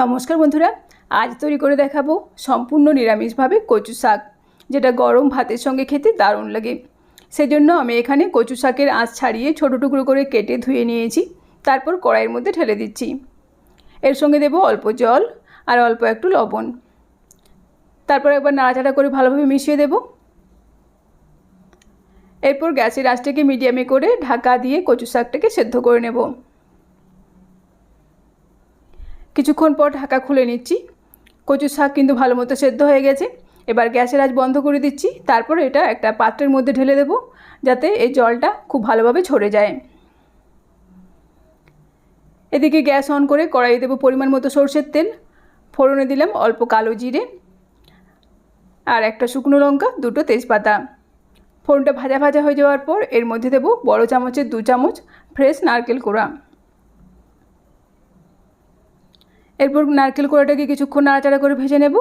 নমস্কার বন্ধুরা, আজ তৈরি করে দেখাবো সম্পূর্ণ নিরামিষভাবে কচু শাক, যেটা গরম ভাতের সঙ্গে খেতে দারুণ লাগে। সেজন্য আমি এখানে কচু শাকের আঁশ ছাড়িয়ে ছোটো টুকরো করে কেটে ধুয়ে নিয়েছি, তারপর কড়াইয়ের মধ্যে ঢেলে দিচ্ছি। এর সঙ্গে দেবো অল্প জল আর অল্প একটু লবণ। তারপর একবার নাড়াচাড়া করে ভালোভাবে মিশিয়ে দেব। এরপর গ্যাসের আঁচটাকে মিডিয়ামে করে ঢাকা দিয়ে কচু শাকটাকে সেদ্ধ করে নেব। কিছুক্ষণ পর ঢাকা খুলে নিচ্ছি। কচু শাক কিন্তু ভালো মতো সেদ্ধ হয়ে গেছে। এবার গ্যাসের আজ বন্ধ করে দিচ্ছি। তারপর এটা একটা পাত্রের মধ্যে ঢেলে দেব, যাতে এই জলটা খুব ভালোভাবে ঝরে যায়। এদিকে গ্যাস অন করে কড়াই দেবো পরিমাণ মতো সর্ষের তেল। ফোড়নে দিলাম অল্প কালো জিরে আর একটা শুকনো লঙ্কা, দুটো তেজপাতা। ফোড়নটা ভাজা ভাজা হয়ে যাওয়ার পর এর মধ্যে দেবো বড় চামচের দু চামচ ফ্রেশ নারকেল কোড়া। এরপর নারকেল কোড়াটাকে কিছুক্ষণ নাড়াচাড়া করে ভেজে নেব।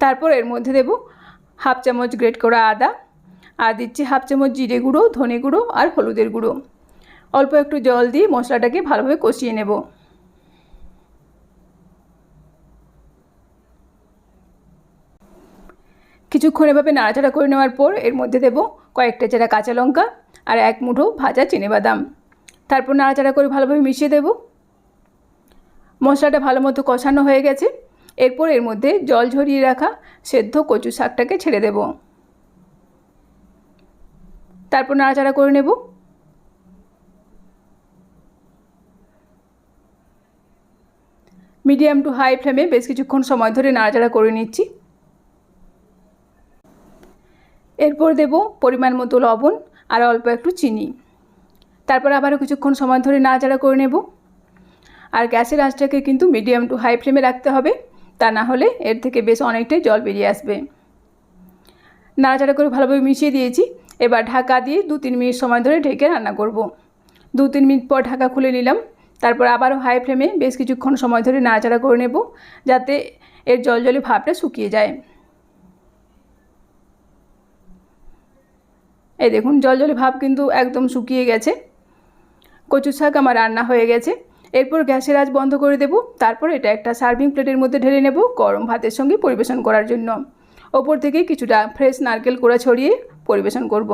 তারপর এর মধ্যে দেব হাফ চামচ গ্রেট করা আদা। আর দিচ্ছি হাফ চামচ জিরে গুঁড়ো, ধনে গুঁড়ো আর হলুদের গুঁড়ো। অল্প একটু জল দিয়ে মশলাটাকে ভালোভাবে কষিয়ে নেব। কিছুক্ষণ এভাবে নাড়াচাড়া করে নেওয়ার পর এর মধ্যে দেব কয়েকটা চেরা কাঁচা লঙ্কা আর এক মুঠো ভাজা বাদাম। তারপর নাড়াচাড়া করে ভালোভাবে মিশিয়ে দেব। মশলাটা ভালো মতো কষানো হয়ে গেছে। এরপর এর মধ্যে জল ঝরিয়ে রাখা সেদ্ধ কচু শাকটাকে ছেড়ে দেব। তারপর নাড়াচাড়া করে নেব। মিডিয়াম টু হাই ফ্লেমে বেশ কিছুক্ষণ সময় ধরে নাড়াচাড়া করে নিচ্ছি। এরপর দেব পরিমাণ মতো লবণ আর অল্প একটু চিনি। তারপর আবারও কিছুক্ষণ সময় ধরে নাড়াচাড়া করে নেব। আর গ্যাসের আঁচটাকে কিন্তু মিডিয়াম টু হাই ফ্লেমে রাখতে হবে, তা না হলে এর থেকে বেশ অনেকটাই জল বেরিয়ে আসবে। নাড়াচাড়া করে ভালোভাবে মিশিয়ে দিয়েছি, এবার ঢাকা দিয়ে দু তিন মিনিট সময় ধরে ঢেকে রান্না করব। দু তিন মিনিট পর ঢাকা খুলে নিলাম, তারপর আবারও হাই ফ্লেমে বেশ কিছুক্ষণ সময় ধরে নাড়াচাড়া করে নেব, যাতে এর জল জলে ভাবটা শুকিয়ে যায়। এই দেখুন জল জলে ভাব কিন্তু একদম শুকিয়ে গেছে। কচু শাক আমার রান্না হয়ে গেছে। এরপর গ্যাসের আজ বন্ধ করে দেব। তারপর এটা একটা সার্ভিং প্লেটের মধ্যে ঢেলে নেব গরম ভাতের সঙ্গে পরিবেশন করার জন্য। ওপর থেকে কিছুটা ফ্রেশ নারকেল কোড়া ছড়িয়ে পরিবেশন করব।